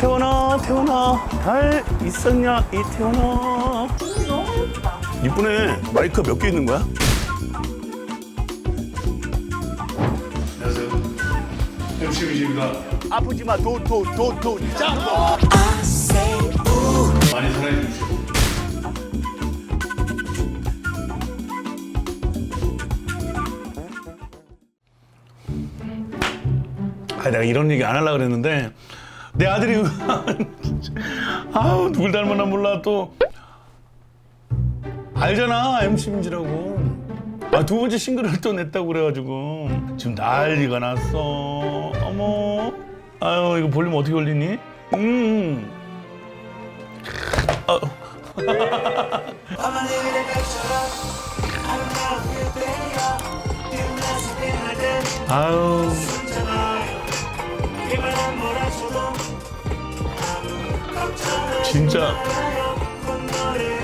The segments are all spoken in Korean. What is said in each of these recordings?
태원아 태원아 잘 있었냐 이 태원아 이쁘네. 마이크 몇 개 있는 거야? 안녕하세요. MC 유지입니다. 아프지 마. 도 도 도 도. 짱 아 내가 이런 얘기 안 하려고 그랬는데 내 아들이 아우 누굴 닮았나 몰라 또. 알잖아 MC 민지라고. 아 두 번째 싱글을 또 냈다고 그래가지고. 지금 난리가 났어. 어머. 아유 이거 볼륨 어떻게 올리니? 음. 아, 아유 진짜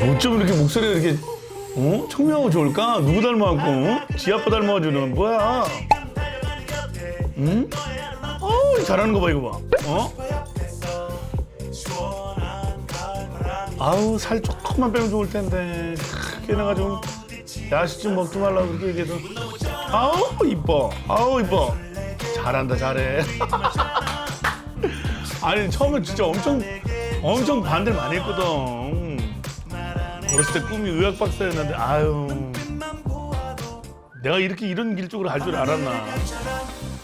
어쩜 이렇게 목소리가 이렇게 어? 청명하고 좋을까? 누구 닮아갖고 어? 지 아빠 닮아가지고는 뭐야? 응? 어 잘하는 거 봐 이거 봐 어? 아우 살 조금만 빼면 좋을 텐데 깨나가지고 야식 좀 먹지 말라고 그렇게 얘기해도 아우 이뻐 아우 이뻐 잘한다 잘해 아니 처음에 진짜 엄청 엄청 반대를 많이 했거든. 어렸을 때 꿈이 의학 박사였는데 아유 내가 이렇게 이런 길 쪽으로 갈 줄 알았나?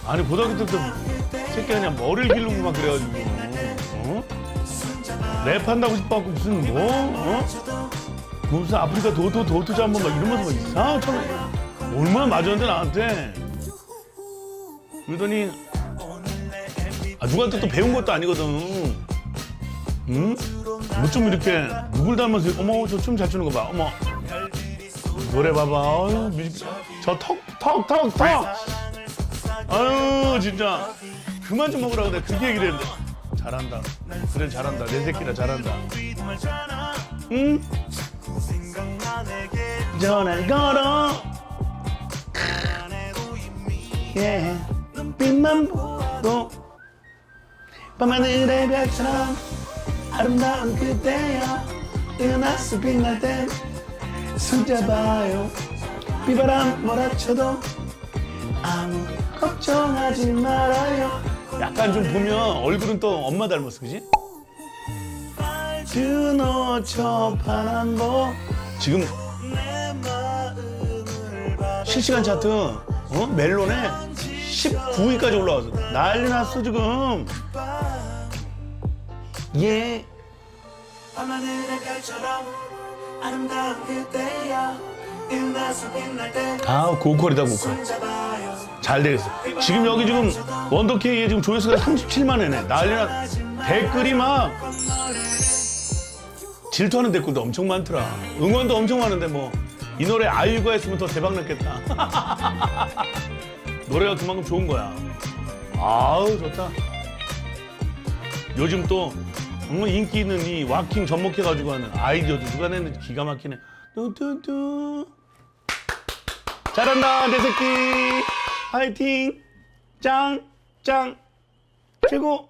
아니 고등학교 때부터 새끼 그냥 머리를 기르고 막 그래가지고 어? 랩한다고 싶어갖고 무슨 뭐 어? 무슨 아프리카 도토 도토 잠번 막 이러면서 막 이상한 처럼 얼마나 맞았는데 나한테 그러더니 아, 누구한테 또 배운 것도 아니거든. 응? 뭐좀 이렇게 누굴 닮아서 어머 저 춤 잘 추는 거 봐. 어머 노래 봐봐. 아유 뮤직 저턱턱 턱 턱. 아유 진짜 그만 좀 먹으라고 내가 그렇게 얘기를 했는데 잘한다. 그래 잘한다. 내 새끼라 잘한다. 응? 전화 걸어. 예. 빛만 보고 밤하늘의 별처럼 아름다운 그대여 은하수 빛날 땐 손잡아요 비바람 몰아쳐도 아무 걱정하지 말아요 약간 좀 보면 얼굴은 또 엄마 닮았어 그지? 드너 저보 지금 실시간 차트 어? 멜론에 19위까지 올라왔어 난리 났어 지금. 예. 아 고퀄이다 고퀄. 잘 되겠어. 지금 여기 지금 원더케이에 지금 조회수가 37만 회네. 난리나 댓글이 막 질투하는 댓글도 엄청 많더라. 응원도 엄청 많은데 뭐 이 노래 아이유가 했으면 더 대박 났겠다. 노래가 그만큼 좋은 거야. 아우 좋다. 요즘 또 음, 인기 있는 이 와킹 접목해가지고 하는 아이디어도 누가 냈는지 기가 막히네. 뚜뚜뚜. 잘한다 내 새끼. 화이팅. 짱 짱. 최고